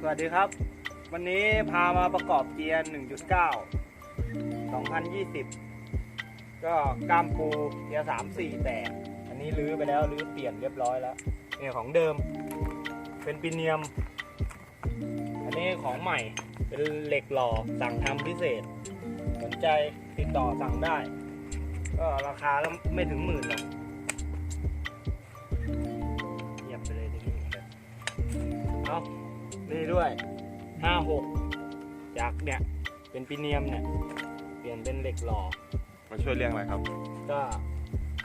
สวัสดีครับ วันนี้พามาประกอบเกียร์ 1.9 2020 ก็กล้ามปูเกียร์ 3 4 แตก อันนี้รื้อไปแล้วรื้อเปลี่ยนเรียบร้อยแล้วเนี่ยของเดิม เป็นปิเนียม อันนี้ของใหม่ เป็นเหล็กหล่อสั่งทำพิเศษ สนใจติดต่อสั่งได้ ก็ราคาไม่ถึงหมื่นหรอก นี่ด้วยห้าหกจากเนี่ยเป็นปิเนียมเนี่ยเปลี่ยนเป็นเหล็กหล่อมาช่วยเรียงอะไรครับ ก็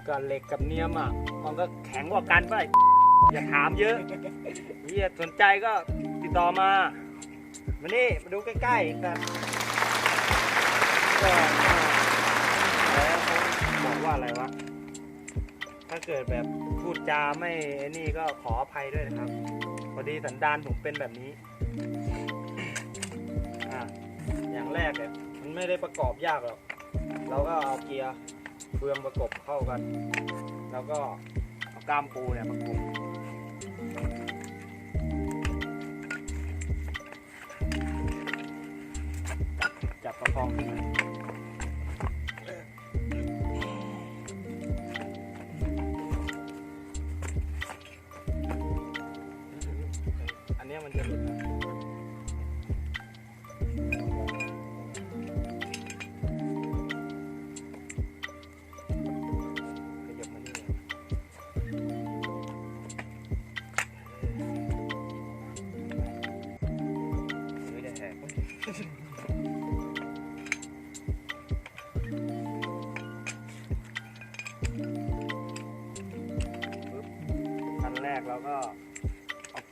ก็เหล็กกับเนียมอะมันก็แข็งกว่ากันไปอย่าถามเยอะเฮียสนใจก็ติดต่อมามานี่มาดูใกล้ๆกันก็แล้วเขาบอกว่าอะไรวะถ้าเกิดแบบพูดจาไม่ไอ้นี่ก็ขออภัยด้วยนะครับพ อดีสันดานผมเป็นแบบนี้ อะ อย่างแรกเนี่ยมันไม่ได้ประกอบยากหรอก เราก็เอาเกียร์เฟืองประกบเข้ากัน แล้วก็เอากล้ามปูเนี่ยประกบจับประคองขึ้นมา Thank you.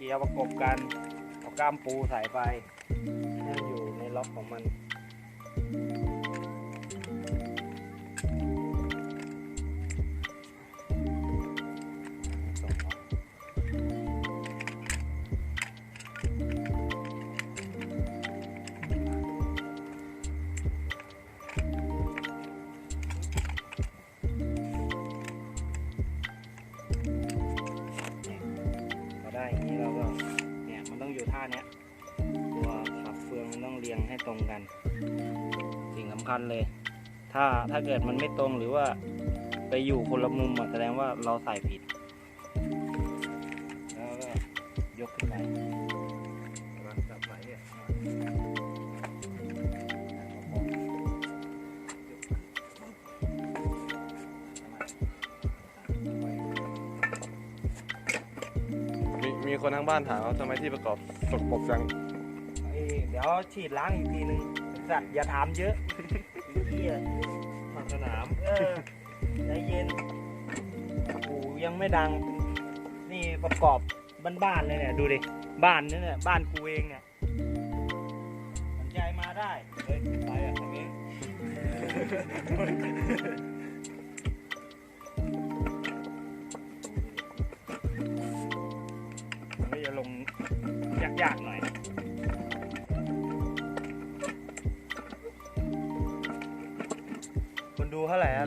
เกียร์ประกบกันเอาก้ามปูใส่ไปให้มันอยู่ในล็อกของมัน ให้ตรงกัน สิ่งสำคัญเลย ถ้าถ้าเกิดมันไม่ตรงหรือว่าไปอยู่คนละมุมแสดงว่าเราใส่ผิด แล้วก็ยกขึ้นไปจับไหนเนี่ยมีมีคนทั้งบ้านถามว่าทำไมที่ประกอบสกปรกจัง เอ้ยเดี๋ยวฉีดล้างอีกทีนึงสัตว์อย่าถามเยอะเฮียผักสนามเออใจเย็นโอ้ยังไม่ดัง นี่ประกอบบ้านๆเลยเนี่ยดูดิบ้านนี่เนี่ยบ้านกูเองเนี่ยสนใจมาได้เฮ้ยไปอะทางนี้มันก็จะลงยากๆหน่อย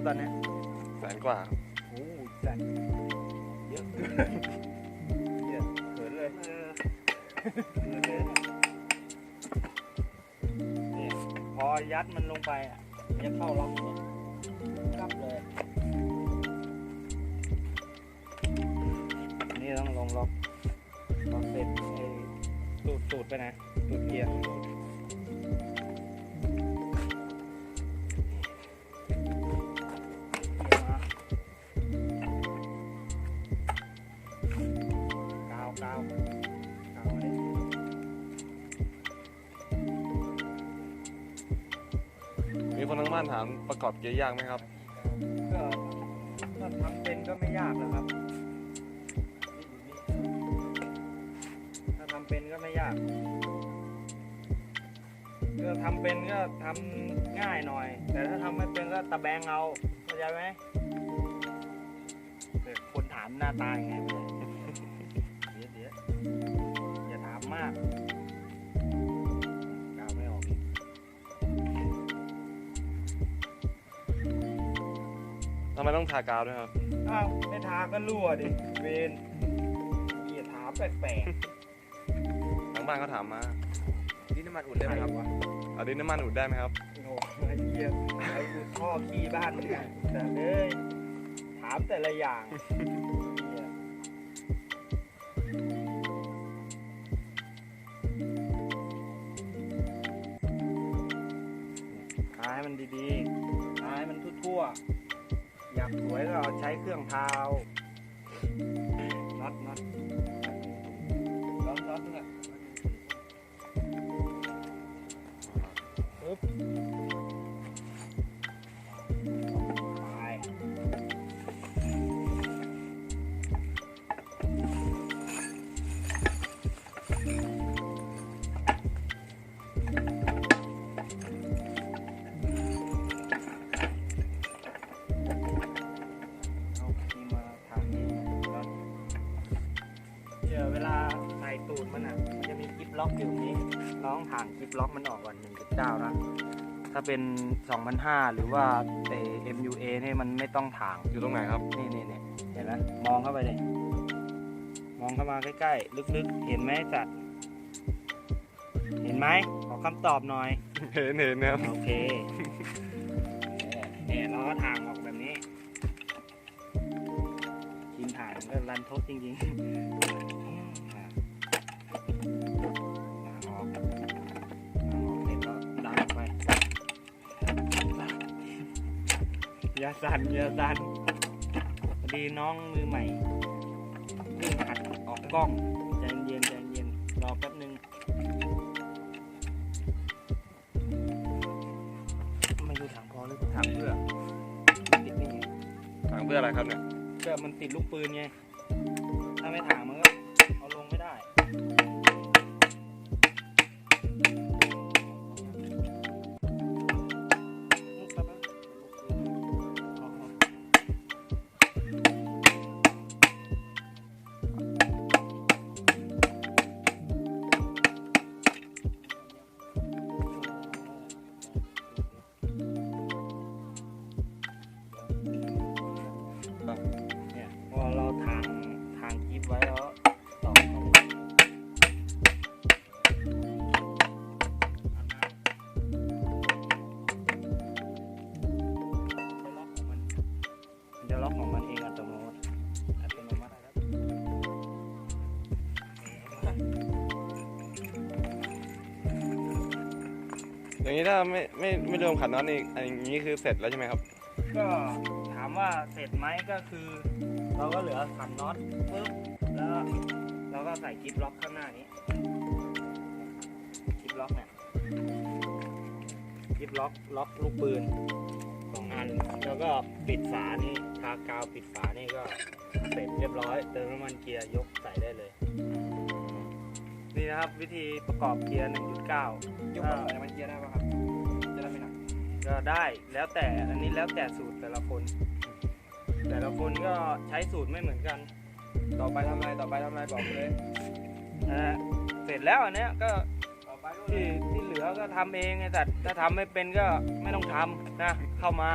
ตอนเนี้ยแสนกว่าโอ้ยจัดเยอะเยอะเขินเลยเออเขินเลยนี่พอยัดมันลงไปอะมันจะเข้าล็อกเนี่ยกลับเลย นี่ต้องลงล็อกล็อกเสร็จไอ้ตูดตูดไปนะตูดเกียร์ คนทั้งบ้านถามประกอบเกียร์ยากไหมครับ ก็ถ้าทำเป็นก็ไม่ยากหรอกครับ ถ้าทำเป็นก็ไม่ยากก็ทำเป็นก็ทำง่ายหน่อย แต่ถ้าทำไม่เป็นก็ตะแบงเอาเข้าใจไหมคนถามหน้าตายังไงไม่รู้เดี๋ยวเดี๋ยวอย่าถามมาก ทำไมต้องทากาวด้วยครับ อ้าวไม่ทาก็รั่วดิ เวนอย่าถามแปลกๆางบ้านเขาถามมานี่น้ำมันอุ่นได้ไหมครับวะเอาดินน้ำมันอุดได้ไหมครับ โอ้โหไอ้เหี้ยไอ้กูท่อขี้บ้านมึงอะแต่เอ้ยถามแต่ละอย่างเหี้ยทาให้มันดีๆทาให้มันทั่วๆอยาก สวยก็ใช้เครื่องทาวน็อตน็อตร้อนร้อนนึงอะปึ๊บ เดี๋ยวเวลาใส่ตูดมันอะมันจะมีกิฟล็อกอยู่ตรงนี้น้องห่างกิฟล็อกมันออกก่อน1.9นะถ้าเป็น2,500หรือว่าเอ MUA เนี่ยมันไม่ต้องถางอยู่ตรงไหนครับ นี่นี่นี่เห็นไหมมองเข้าไปเลยมองเข้ามาใกล้ๆ ลึกๆ เห็นไหมสัตว์เห็นไหมขอคำตอบหน่อย เห็นเห็นนะครับ โอเคเนี่ยเราก็ทางออกแบบนี้กินถ่ายมันก็รันทดจริงๆ อย่าสั่นอย่าสั่นพอดีน้องมือใหม่เพิ่งหัดออกกล้องใจเย็นใจเย็นรอแป๊บนึงไม่รู้ถังพอหรือถังเพื่อมันติดนี่ไงถามเพื่ออะไรครับเนี่ยเพื่อมันติดลูกปืนไงถ้าไม่ถังมันก็เอาลงไม่ได้ อย่างนี้ถ้าไม่ไม่ไม่รวมขันน็อตนี่อันนี้คือเสร็จแล้วใช่ไหมครับ ก็ถามว่าเสร็จไหมก็คือ เราก็เหลือขันน็อตปึ๊บแล้วเราก็ใส่กิ๊บล็อกข้างหน้านี้กิ๊บล็อกเนี่ยกิ๊บล็อกล็อกลูกปืนสองอันแล้วก็ปิดฝานี่ทากาวปิดฝานี่ก็เสร็จเรียบร้อยเติมน้ำมันเกียร์ยกใส่ได้เลย นี่นะครับวิธีประกอบเกียร์ 1.9 ยกมาใส่มันเกียร์ได้ป่ะครับ จะได้ไม่หนักก็ได้แล้วแต่อันนี้แล้วแต่สูตรแต่ละคน แต่ละคนก็ใช้สูตรไม่เหมือนกัน ต่อไปทำอะไรต่อไปทำอะไรบอกเลยนะฮะเสร็จแล้วอันเนี้ยก็ต่อไปก็ที่ที่เหลือก็ทำเองไงแต่ถ้าทำไม่เป็นก็ไม่ต้องทำนะ เข้ามา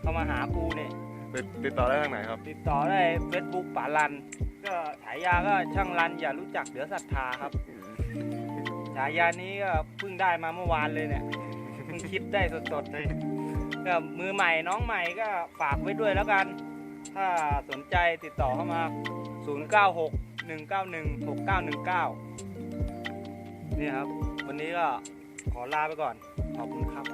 เข้ามาหาปูเนี่ยติดติดต่อได้ทางไหนครับ ติดต่อได้เฟซบุ๊กป๋ารัน ก็ฉายาก็ช่างรันอย่ารู้จักเดี๋ยวศรัทธาครับฉายานี้ก็เพิ่งได้มาเมื่อวานเลยเนี่ยเพิ่งคิดได้สดๆเลยก็มือใหม่น้องใหม่ก็ฝากไว้ด้วยแล้วกัน ถ้าสนใจติดต่อเข้ามา 096 191 6919 นี่ครับ วันนี้ก็ขอลาไปก่อน ขอบคุณครับ